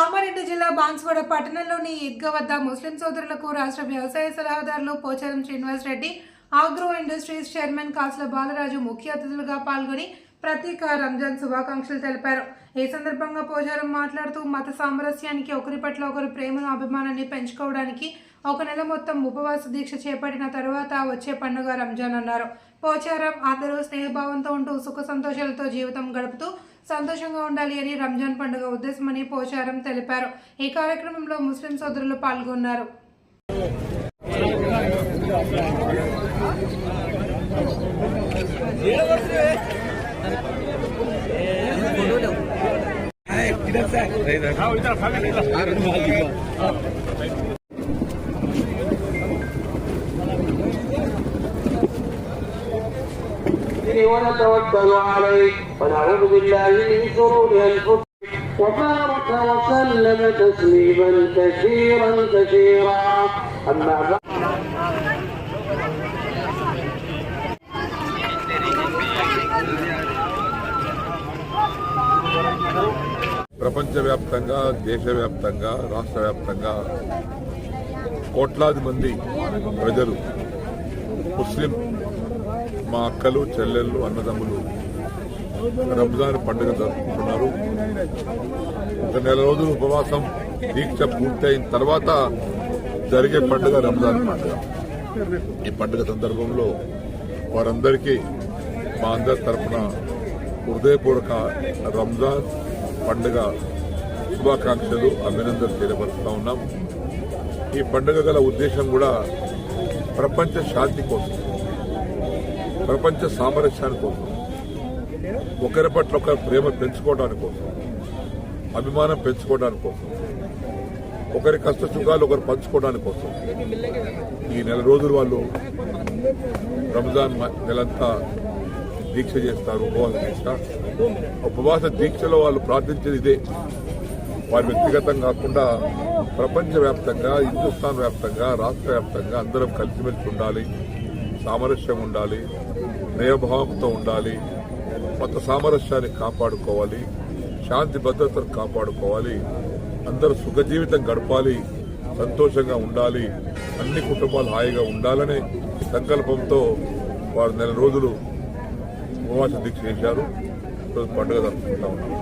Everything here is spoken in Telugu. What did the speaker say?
కామారెడ్డి జిల్లా బాన్స్వాడ పట్టణంలోని ఈద్గా వద్ద ముస్లిం సోదరులకు రాష్ట్ర వ్యవసాయ సలహాదారులు Pocharam Srinivas Reddy agro industries chairman Kasula Balaraju ముఖ్య అతిథులుగా పాల్గొని ప్రతీక రంజాన్ శుభాకాంక్షలు తెలిపారు. ఈ సందర్భంగా పోచారం మాట్లాడుతూ మత సామరస్యానికి ఒకరి పట్ల ఒకరు ప్రేమను అభిమానాన్ని పెంచుకోవడానికి ఒక నెల మొత్తం ఉపవాస దీక్ష చేపట్టిన తర్వాత వచ్చే పండుగ రంజాన్ అన్నారు. పోచారం అందరూ స్నేహభావంతో ఉంటూ సుఖ సంతోషాలతో జీవితం గడుపుతూ సంతోషంగా ఉండాలి అని రంజాన్ పండుగ ఉద్దేశమని పోచారం తెలిపారు. ఈ కార్యక్రమంలో ముస్లిం సోదరులు పాల్గొన్నారు. ونتوكل عليه ونعوذ بالله من شرور انفسنا وبارك وسلم تسليما كثيرا كثيرا. أما بعد. ప్రపంచవ్యాప్తంగా దేశవ్యాప్తంగా రాష్ట్ర వ్యాప్తంగా కోట్లాది మంది ప్రజలు ముస్లిం మా అక్కలు చెల్లెళ్ళు అన్నదమ్ములు రంజాన్ పండుగ జరుపుకుంటున్నారు. ఒక నెల రోజులు ఉపవాసం దీక్ష పూర్తయిన తర్వాత జరిగే పండుగ రంజాన్ పండుగ. ఈ పండుగ సందర్భంలో వారందరికీ మా అందరి తరఫున హృదయపూర్వక రంజాన్ పండుగ శుభాకాంక్షలు అభినందనలు తెలియపరుస్తూ ఉన్నాం. ఈ పండుగ గల ఉద్దేశం కూడా ప్రపంచ శాంతి కోసం ప్రపంచ సామరస్యాని కోసం ఒకరి పట్ల ఒకరి ప్రేమ పెంచుకోవడానికి కోసం అభిమానం పెంచుకోవడానికి కోసం ఒకరి కష్ట సుఖాలు ఒకరు పంచుకోవడానికి కోసం ఈ నెల రోజులు వాళ్ళు రంజాన్ మ- నెలంతా దీక్ష చేస్తారు ఉపవాస దీక్ష ఉపవాస దీక్షలో వాళ్ళు ప్రార్థించేది ఇదే. వారి వ్యక్తిగతం కాకుండా ప్రపంచవ్యాప్తంగా హిందుస్థాన్ వ్యాప్తంగా రాష్ట్ర వ్యాప్తంగా అందరం కలిసిమెలిసి ఉండాలి. సామరస్యం ఉండాలి. నయభావంతో ఉండాలి. మత సామరస్యాన్ని కాపాడుకోవాలి. శాంతి భద్రతను కాపాడుకోవాలి. అందరూ సుఖజీవితం గడపాలి. సంతోషంగా ఉండాలి. అన్ని కుటుంబాలు హాయిగా ఉండాలనే సంకల్పంతో వారు నెల రోజులు ఉపవాస దీక్ష చేశారు. ఈరోజు పండుగ జరుపుకుంటా ఉన్నాం.